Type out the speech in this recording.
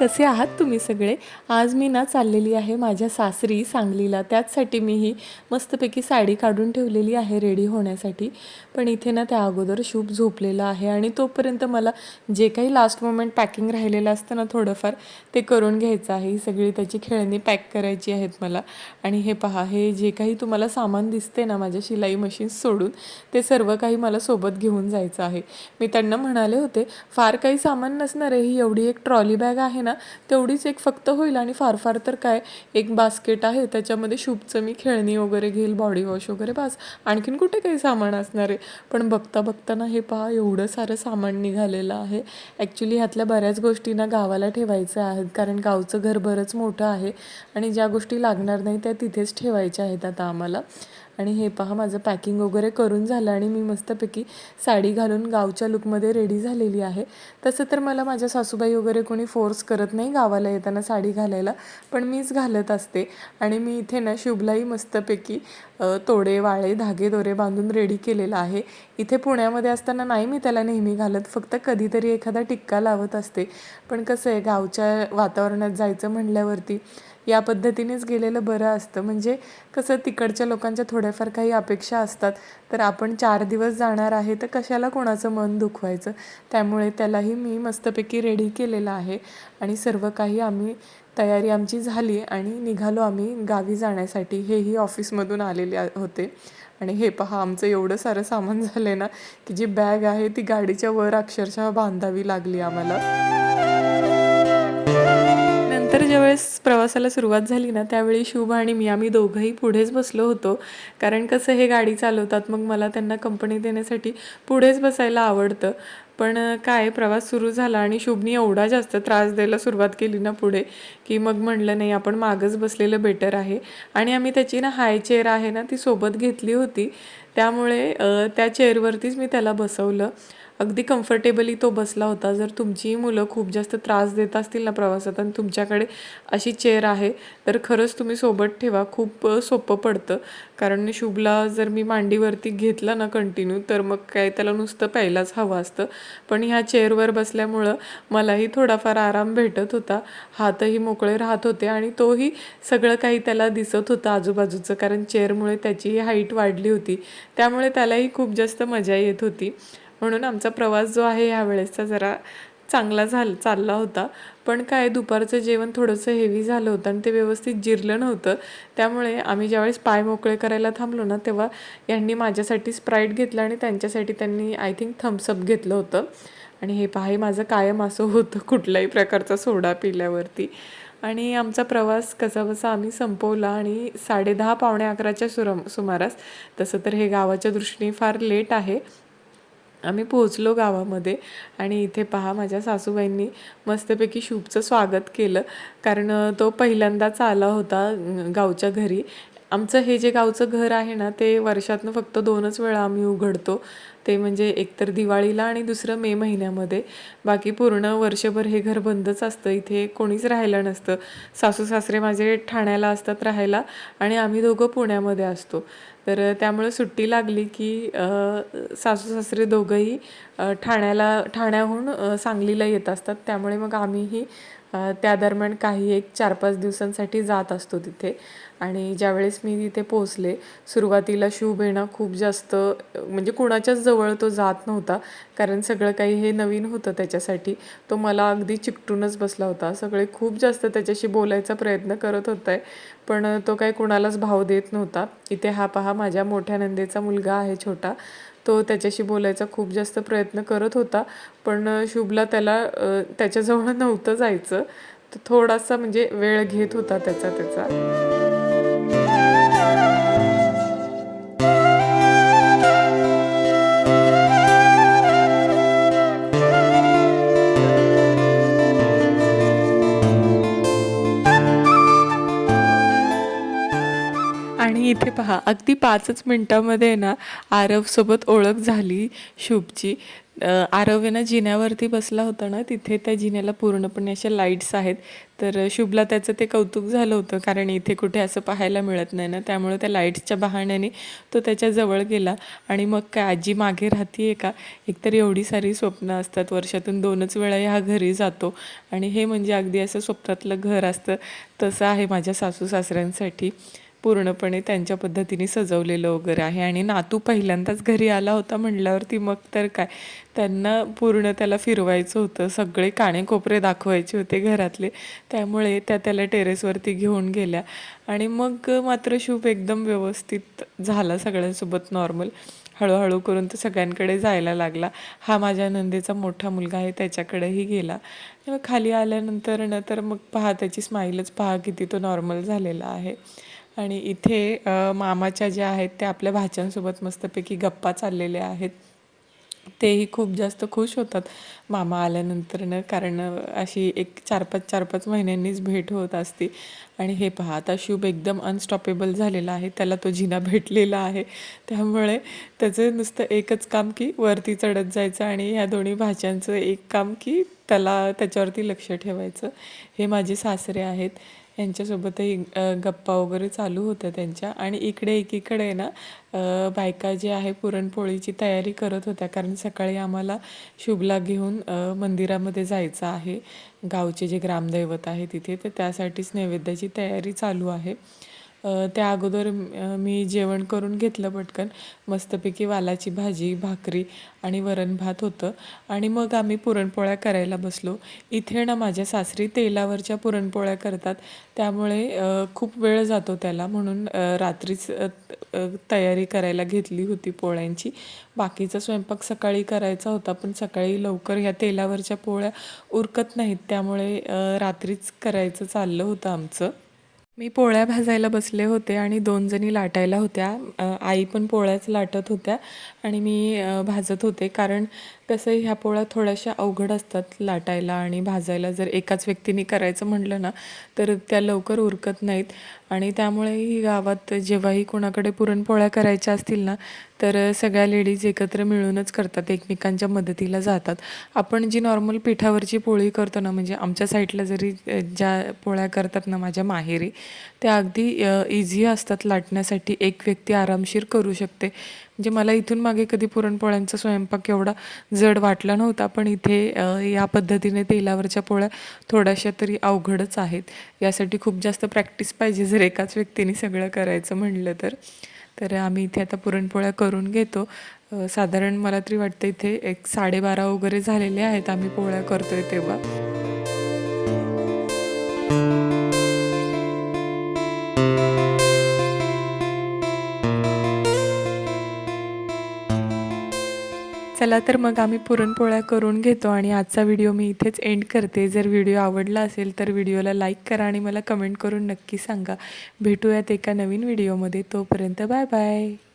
कसे आहात तुम्ही सगळे? आज मी ना चाललेली आहे माझ्या सासरी सांगलीला. त्याचसाठी मी ही मस्तपैकी साडी काढून ठेवलेली आहे रेडी होण्यासाठी. पण इथे ना त्या अगोदर शूप झोपलेला आहे आणि तोपर्यंत मला जे काही लास्ट मोमेंट पॅकिंग राहिलेलं असतं ना थोडंफार ते करून घ्यायचं आहे. ही सगळी त्याची खेळणी पॅक करायची आहेत मला. आणि हे पहा हे जे काही तुम्हाला सामान दिसते ना माझ्या शिलाई मशीन्स सोडून ते सर्व काही मला सोबत घेऊन जायचं आहे. मी त्यांना म्हणाले होते फार काही सामान नसणार आहे. ही एवढी एक ट्रॉली बॅग आहे ना तेवढीच एक फक्त होईल आणि फार फार तर काय एक बास्केट आहे. त्याच्यामध्ये शूपचं मी खेळणी वगैरे घेईल बॉडी वॉश वगैरे बस. आणखीन कुठे काही सामान असणार आहे? पण बघता बघताना हे पहा एवढं सारं सामान निघालेलं आहे. ॲक्च्युली ह्यातल्या बऱ्याच गोष्टी ना गावाला ठेवायच्या आहेत. कारण गावचं घर बरंच मोठं आहे. आणि ज्या गोष्टी लागणार नाही त्या तिथेच ठेवायच्या आहेत आता आम्हाला. आणि हे पहा माझं पॅकिंग वगैरे करून झालं आणि मी मस्तपैकी साडी घालून गावच्या लुकमध्ये रेडी झालेली आहे. तसं तर मला माझ्या सासूबाई वगैरे कोणी फोर्स करत नाही गावाला येताना साडी घालायला पण मीच घालत असते. आणि मी इथे ना शुभलाही मस्तपैकी तोडे वाळे धागे दोरे बांधून रेडी केलेला आहे. इथे पुण्यामध्ये असताना नाही मी त्याला नेहमी घालत फक्त कधीतरी एखादा टिक्का लावत असते. पण कसं आहे गावच्या वातावरणात जायचं म्हणल्यावरती या पद्धतीनेच गेलेलं बरं असतं. म्हणजे कसं तिकडच्या लोकांच्या थोड्याफार काही अपेक्षा असतात. तर आपण चार दिवस जाणार आहे तर कशाला कोणाचं मन दुखवायचं? त्यामुळे त्यालाही मी मस्तपैकी रेडी केलेलं आहे. आणि सर्व काही आम्ही तयारी आमची झाली आणि निघालो आम्ही गावी जाण्यासाठी. हेही ऑफिसमधून आलेले होते. आणि हे पहा आमचं एवढं सारं सामान झालं आहे ना की जी बॅग आहे ती गाडीच्या वर अक्षरशः बांधावी लागली आम्हाला. नंतर ज्यावेळेस प्रवासाला सुरुवात झाली ना त्यावेळी शुभ आणि मी आम्ही दोघंही पुढेच बसलो होतो. कारण कसं हे गाडी चालवतात मग मला त्यांना कंपनी देण्यासाठी पुढेच बसायला आवडतं. पण काय प्रवास सुरू झाला आणि शुभनी एवढा जास्त त्रास द्यायला सुरुवात केली ना पुढे की मग म्हणलं नाही आपण मागच बसलेलं बेटर आहे. आणि आम्ही त्याची ना हाय चेअर आहे ना ती सोबत घेतली होती. त्यामुळे त्या चेअरवरतीच मी त्याला बसवलं. अगदी कम्फर्टेबली तो बसला होता. जर तुमची मुलं खूप जास्त त्रास देत असतील ना प्रवासात आणि तुमच्याकडे अशी चेअर आहे तर खरंच तुम्ही सोबत ठेवा. खूप सोपं पडतं. कारण शुभला जर मी मांडीवरती घेतला ना कंटिन्यू तर मग काय त्याला नुसतं प्यायलाच हवं असतं. पण ह्या चेअरवर बसल्यामुळं मलाही थोडाफार आराम भेटत होता. हातही मोकळे राहत होते आणि तोही सगळं काही त्याला दिसत होतं आजूबाजूचं. कारण चेअरमुळे त्याची हाईट वाढली होती. त्यामुळे त्यालाही खूप जास्त मजा येत होती. म्हणून आमचा प्रवास जो आहे ह्या वेळेसचा जरा चांगला झाल चालला होता. पण काय दुपारचं जेवण थोडंसं हेवी झालं होतं आणि ते व्यवस्थित जिरलं नव्हतं. त्यामुळे आम्ही ज्यावेळेस पाय मोकळे करायला थांबलो ना तेव्हा यांनी माझ्यासाठी स्प्राईट घेतलं आणि त्यांच्यासाठी त्यांनी आय थिंक थम्सअप घेतलं होतं. आणि हे पहा हे माझं कायम असं होतं कुठल्याही प्रकारचा सोडा पिल्यावरती. आणि आमचा प्रवास कसाबसा आम्ही संपवला आणि साडेदहा पावणे अकराच्या सुरम सुमारास तसं तर हे गावाच्या दृष्टीने फार लेट आहे. आम्ही पोहोचलो गावामध्ये आणि इथे पहा माझ्या सासूबाईंनी मस्तपैकी शुभचं स्वागत केलं. कारण तो पहिल्यांदाच आला होता गावच्या घरी. आमचं हे जे गावचं घर आहे ना ते वर्षातनं फक्त दोनच वेळा आम्ही उघडतो. ते म्हणजे एकतर दिवाळीला आणि दुसरं मे महिन्यामध्ये. बाकी पूर्ण वर्षभर हे घर बंदच असतं. इथे कोणीच राहायला नसतं. सासू सासरे माझे ठाण्याला असतात राहायला आणि आम्ही दोघं पुण्यामध्ये असतो. तर त्यामुळे सुट्टी लागली की सासू सासरे दोघंही ठाण्याला ठाण्याहून सांगलीला येत असतात. त्यामुळे मग आम्हीही त्या दरम्यान काही एक चार पाच दिवसांसाठी जात असतो तिथे. आणि ज्यावेळेस मी तिथे पोचले सुरुवातीला शूभ येणं खूप जास्त म्हणजे कुणाच्याच जवळ तो जात नव्हता कारण सगळं काही हे नवीन होतं त्याच्यासाठी. तो मला अगदी चिकटूनच बसला होता. सगळे खूप जास्त त्याच्याशी बोलायचा प्रयत्न करत होते पण तो काही कुणालाच भाव देत नव्हता. इथे हा पहा माझ्या मोठ्या नंदेचा मुलगा आहे छोटा. तो त्याच्याशी बोलायचा खूप जास्त प्रयत्न करत होता पण शुभला त्याला त्याच्याजवळ नव्हतं जायचं. तर थोडासा म्हणजे वेळ घेत होता त्याचा त्याचा. पहा अगदी पाचच मिनटामध्ये ना आरवसोबत ओळख झाली शुभची. आरव आहे ना जिन्यावरती बसला होता ना तिथे त्या जिन्याला पूर्णपणे अशा लाईट्स आहेत. तर शुभला त्याचं ते कौतुक झालं होतं कारण इथे कुठे असं पाहायला मिळत नाही ना त्यामुळे त्या लाईट्सच्या बहाण्याने तो त्याच्याजवळ गेला. आणि मग काय आजी मागे राहते का? एकतर एवढी सारी स्वप्न असतात वर्षातून दोनच वेळा ह्या घरी जातो. आणि हे म्हणजे अगदी असं स्वप्नातलं घर असतं तसं आहे माझ्या सासू सासऱ्यांसाठी पूर्णपणे त्यांच्या पद्धतीने सजवलेलं वगैरे आहे. आणि नातू पहिल्यांदाच घरी आला होता म्हटल्यावरती मग तर काय त्यांना पूर्ण त्याला फिरवायचं होतं. सगळे काणेकोपरे दाखवायचे होते घरातले. त्यामुळे त्या त्याला टेरेसवरती घेऊन गेल्या. आणि मग मात्र शूप एकदम व्यवस्थित झाला सगळ्यांसोबत नॉर्मल. हळूहळू करून तो सगळ्यांकडे जायला लागला. हा माझ्या नंदेचा मोठा मुलगा आहे त्याच्याकडेही गेला. मग खाली आल्यानंतर न तर मग पहा त्याची स्माईलच पहा किती तो नॉर्मल झालेला आहे. आणि इथे मामाच्या ज्या आहेत त्या आपल्या भाच्यांसोबत मस्तपैकी गप्पा चाललेल्या आहेत. तेही खूप जास्त खुश होतात मामा आल्यानंतरनं कारण अशी एक चार पाच चार पाच महिन्यांनीच भेट होत असते. आणि हे पहा आता शुभ एकदम अनस्टॉपेबल झालेला आहे. त्याला तो जिना भेटलेला आहे. त्यामुळे त्याचं नुसतं एकच काम की वरती चढत जायचं आणि ह्या दोन्ही भाच्यांचं एक काम की त्याला त्याच्यावरती लक्ष ठेवायचं. हे माझे सासरे आहेत. यांच्यासोबतही गप्पा वगैरे चालू होत्या त्यांच्या. आणि इकडे एकीकडे ना बायका जे आहे पुरणपोळीची तयारी करत होत्या. कारण सकाळी आम्हाला शुभला घेऊन मंदिरामध्ये जायचं आहे. गावचे जे ग्रामदैवत आहे तिथे तर त्यासाठीच नैवेद्याची तयारी चालू आहे. त्या अगोदर मी जेवण करून घेतलं पटकन. मस्तपैकी वालाची भाजी भाकरी आणि वरण भात होतं. आणि मग आम्ही पुरणपोळ्या करायला बसलो. इथे ना माझ्या सासरी तेलावरच्या पुरणपोळ्या करतात. त्यामुळे खूप वेळ जातो त्याला. म्हणून रात्रीच तयारी करायला घेतली होती पोळ्यांची. बाकीचा स्वयंपाक सकाळी करायचा होता पण सकाळी लवकर ह्या तेलावरच्या पोळ्या उरकत नाहीत. त्यामुळे रात्रीच करायचं चाललं होतं आमचं. मी पोळ्या भाजायला बसले होते आणि दोन जणी लाटायला होत्या. आई पण पोळ्याच लाटत होत्या आणि मी भाजत होते. कारण कसं ह्या पोळ्या थोड्याशा अवघड असतात लाटायला आणि भाजायला. जर एकाच व्यक्तीने करायचं म्हटलं ना तर त्या लवकर उरकत नाहीत. आणि त्यामुळेही गावात जेव्हाही कोणाकडे पुरणपोळ्या करायच्या असतील ना तर सगळ्या लेडीज एकत्र मिळूनच करतात एकमेकांच्या मदतीला जातात. आपण जी नॉर्मल पिठावरची पोळी करतो ना म्हणजे आमच्या साईडला जरी ज्या पोळ्या करतात ना माझ्या माहेरी त्या अगदी इझी असतात लाटण्यासाठी. एक व्यक्ती आरामशीर करू शकते. म्हणजे मला इथून मागे कधी पुरणपोळ्यांचा स्वयंपाक एवढा जड वाटला नव्हता पण इथे या पद्धतीने तेलावरच्या पोळ्या थोड्याशा तरी अवघडच आहेत. यासाठी खूप जास्त प्रॅक्टिस पाहिजे जर एकाच व्यक्तीने सगळं करायचं म्हणलं तर. तर आम्ही इथे आता पुरणपोळ्या करून घेतो. साधारण मला तरी वाटतं इथे एक साडेबारा वगैरे झालेले आहेत. आम्ही पोळ्या करतोय तेव्हा. चला तर मग आम्ही पुरणपोळ्या करून घेतो आणि आजचा व्हिडिओ मी इथेच एंड करते. जर व्हिडिओ आवडला असेल तर व्हिडिओला लाईक करा आणि मला कमेंट करून नक्की सांगा. भेटूयात एका नवीन व्हिडिओमध्ये. तोपर्यंत बाय बाय